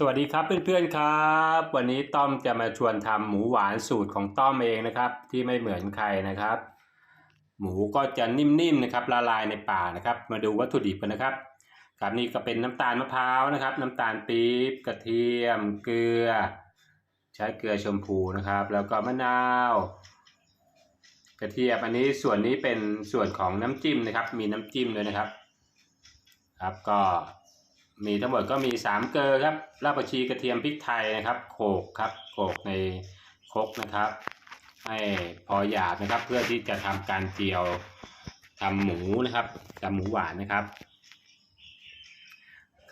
สวัสดีครับเพื่อนๆครับ วันนี้ต้อมจะมาชวนทำหมูหวานสูตรของต้อมเองนะครับ ที่ไม่เหมือนใครนะครับ หมูก็จะนิ่มๆนะครับละลายในปากนะครับ มาดูวัตถุดิบกันนะครับครับนี่ก็เป็นน้ำตาลมะพร้าวนะครับ น้ำตาลปี๊บกระเทียม เกลือ ใช้เกลือชมพูนะครับ แล้วก็มะนาว กระเทียมอันนี้ส่วนนี้เป็นส่วนของน้ำจิ้มนะครับ มีน้ำจิ้มด้วยนะครับ ครับก็ มีทั้งหมดก็มี 3 เกลือครับรากผักชีกระเทียมพริกไทยนะครับโขกครับโขกในครกนะครับ ให้พอหยาบนะครับ เพื่อที่จะทำการเจียวทำหมูนะครับทำหมูหวานนะครับ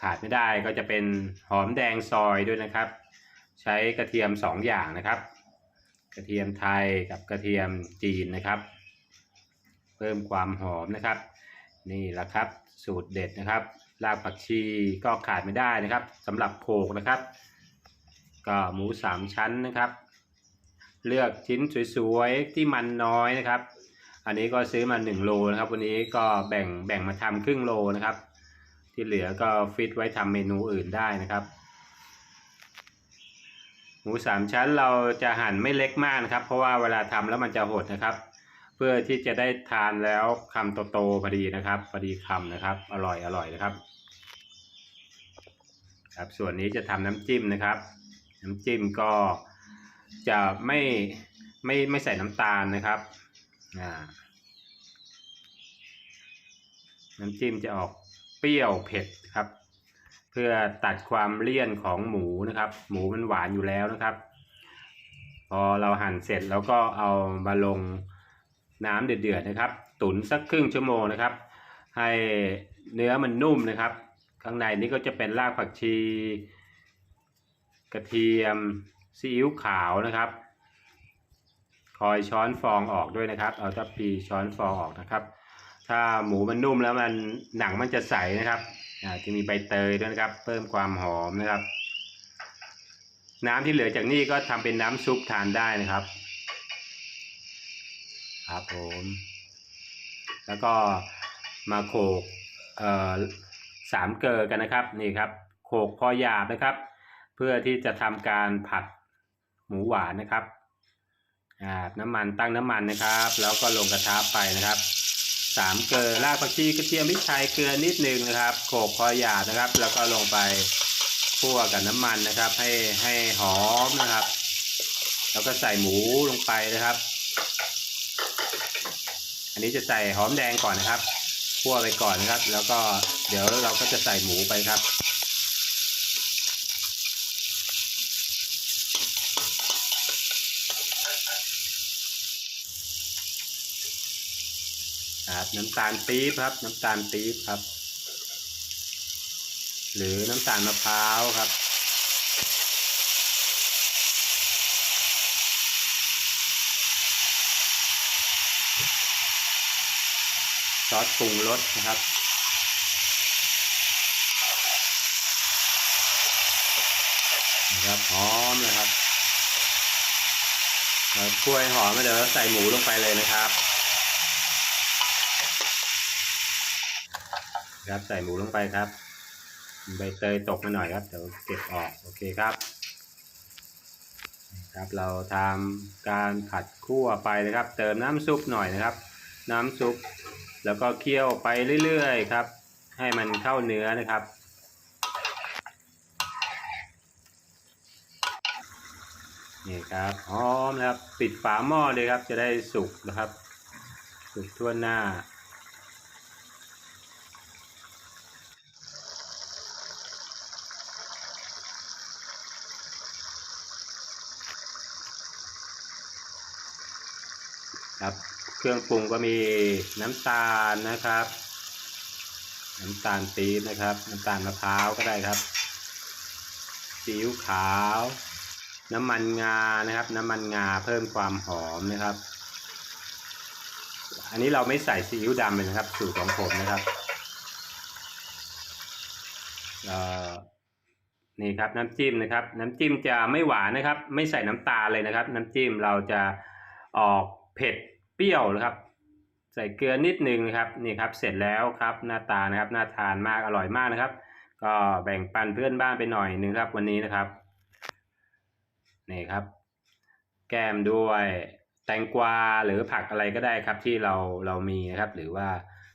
ขาดไม่ได้ก็จะเป็นหอมแดงซอยด้วยนะครับ ใช้กระเทียม 2 อย่างนะครับ กระเทียมไทยกับกระเทียมจีนนะครับ เพิ่มความหอมนะครับ นี่แหละครับสูตรเด็ดนะครับ รากผักชีก็ขาดไม่ได้นะครับสำหรับโขกนะครับ ก็หมูสามชั้นนะครับ เลือกชิ้นสวยๆที่มันน้อยนะครับ อันนี้ก็ซื้อมา1โลนะครับ วันนี้ก็แบ่งแบ่งมาทำครึ่งโลนะครับ ที่เหลือก็ฟิตไว้ทำเมนูอื่นได้นะครับ หมูสามชั้นเราจะหั่นไม่เล็กมากนะครับ เพราะว่าเวลาทำแล้วมันจะหดนะครับ เพื่อที่จะได้ทานแล้วคำโตๆพอดีนะครับพอดีคำนะครับ อร่อยอร่อยนะครับ ครับส่วนนี้จะทำน้ำจิ้มนะครับ น้ำจิ้มก็จะไม่ไม่ไม่ใส่น้ำตาลนะครับอ่าน้ำจิ้มจะออกเปรี้ยวเผ็ดครับ เพื่อตัดความเลี่ยนของหมูนะครับ หมูมันหวานอยู่แล้วนะครับ พอเราหั่นเสร็จแล้วก็เอามาลง น้ำเดือดๆนะครับ ตุ๋นสักครึ่งชั่วโมงนะครับ ให้เนื้อมันนุ่มนะครับ ข้างในนี้ก็จะเป็นรากผักชี กระเทียมซีอิ๊วขาวนะครับ คอยช้อนฟองออกด้วยนะครับ เอาทัพพีช้อนฟองออกนะครับ ถ้าหมูมันนุ่มแล้วมันหนังมันจะใสนะครับจะมีใบเตยด้วยนะครับ เพิ่มความหอมนะครับ น้ำที่เหลือจากนี้ก็ทำเป็นน้ำซุปทานได้นะครับ ครับผม แล้วก็มาโขลกเอ่อสามเกลอกันนะครับนี่ครับ โขลกพอหยาบนะครับ เพื่อที่จะทำการผัดหมูหวานนะครับอ่าน้ำมันตั้งน้ำมันนะครับ แล้วก็ลงกระทะไปนะครับสามเกลือรากผักชีกระเทียมพริกไทยเกลือนิดนึงนะครับโขลกพอหยาบนะครับ แล้วก็ลงไปคั่วกับน้ำมันนะครับ ให้ให้หอมนะครับ แล้วก็ใส่หมูลงไปนะครับ อันนี้จะใส่หอมแดงก่อนนะครับคั่วไปก่อนนะครับ แล้วก็เดี๋ยวเราก็จะใส่หมูไปครับ ครับน้ำตาลปี๊บครับ น้ำตาลปี๊บครับ หรือน้ำตาลมะพร้าวครับ ซอสปรุงรสนะครับ นะครับหอมนะครับกล้วยหอมเดี๋ยวใส่หมูลงไปเลยนะครับครับใส่หมูลงไปครับใบเตยตกมาหน่อยครับเดี๋ยวเก็บออกโอเคครับ ครับเราทำการผัดคั่วไปนะครับ เติมน้ำซุปหน่อยนะครับ น้ำซุป แล้วก็เคี่ยวไปเรื่อยๆครับ ให้มันเข้าเนื้อนะครับ นี่ครับหอมนะครับปิดฝาหม้อเลยครับ จะได้สุกนะครับ สุกทั่วหน้าครับ เครื่องปรุงก็มีน้ำตาลนะครับ น้ำตาลปี๊บนะครับ น้ำตาลมะพร้าวก็ได้ครับซีอิ๊วขาว น้ำมันงานะครับ น้ำมันงาเพิ่มความหอมนะครับ อันนี้เราไม่ใส่ซีอิ๊วดำเลยนะครับ สูตรของผมนะครับนี่ครับน้ำจิ้มนะครับ น้ำจิ้มจะไม่หวานนะครับ ไม่ใส่น้ำตาลเลยนะครับ น้ำจิ้มเราจะออกเผ็ด เปรี้ยวนะครับ ใส่เกลือนิดนึงนะครับนี่ครับเสร็จแล้วครับหน้าตานะครับน่าทานมากอร่อยมากนะครับ ก็แบ่งปันเพื่อนบ้านไปหน่อยนึงครับวันนี้นะครับนี่ครับ แก้มด้วยแตงกวาหรือผักอะไรก็ได้ครับที่เราเรามีนะครับ หรือว่า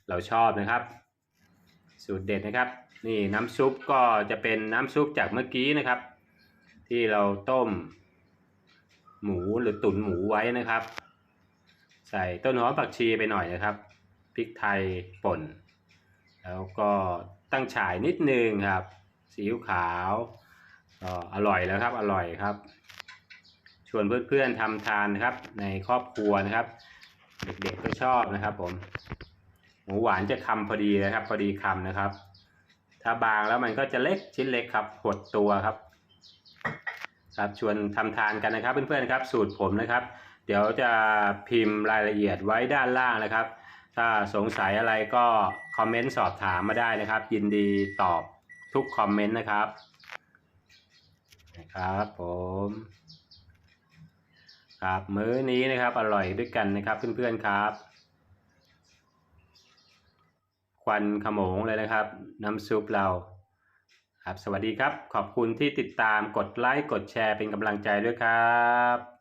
เราชอบนะครับ สูตรเด็ดนะครับ นี่น้ำซุปก็จะเป็นน้ำซุปจากเมื่อกี้นะครับ ที่เราต้ม หมูหรือตุ๋นหมูไว้นะครับ ใส่ต้นหอมผักชีไปหน่อยนะครับพริกไทยป่น แล้วก็ตั้งฉายนิดนึงครับซีอิ๊วขาวก็อร่อยแล้วครับอร่อยครับ ชวนเพื่อนๆทำทานครับ ในครอบครัวนะครับ เด็กๆก็ชอบนะครับผมหมูหวานจะคำพอดีนะครับ พอดีคำนะครับ ถ้าบางแล้วมันก็จะเล็กชิ้นเล็กครับหดตัวครับครับชวนทำทานกันนะครับเพื่อนๆครับ สูตรผมนะครับ เดี๋ยวจะพิมพ์รายละเอียดไว้ด้านล่างนะครับ ถ้าสงสัยอะไรก็คอมเมนต์สอบถามมาได้นะครับ ยินดีตอบทุกคอมเมนต์นะครับนะครับผมครับมื้อนี้นะครับอร่อยด้วยกันนะครับเพื่อนๆครับ ควันขโมงเลยนะครับ น้ำซุปเราครับ สวัสดีครับ ขอบคุณที่ติดตามกดไลค์ กดแชร์เป็นกำลังใจด้วยครับ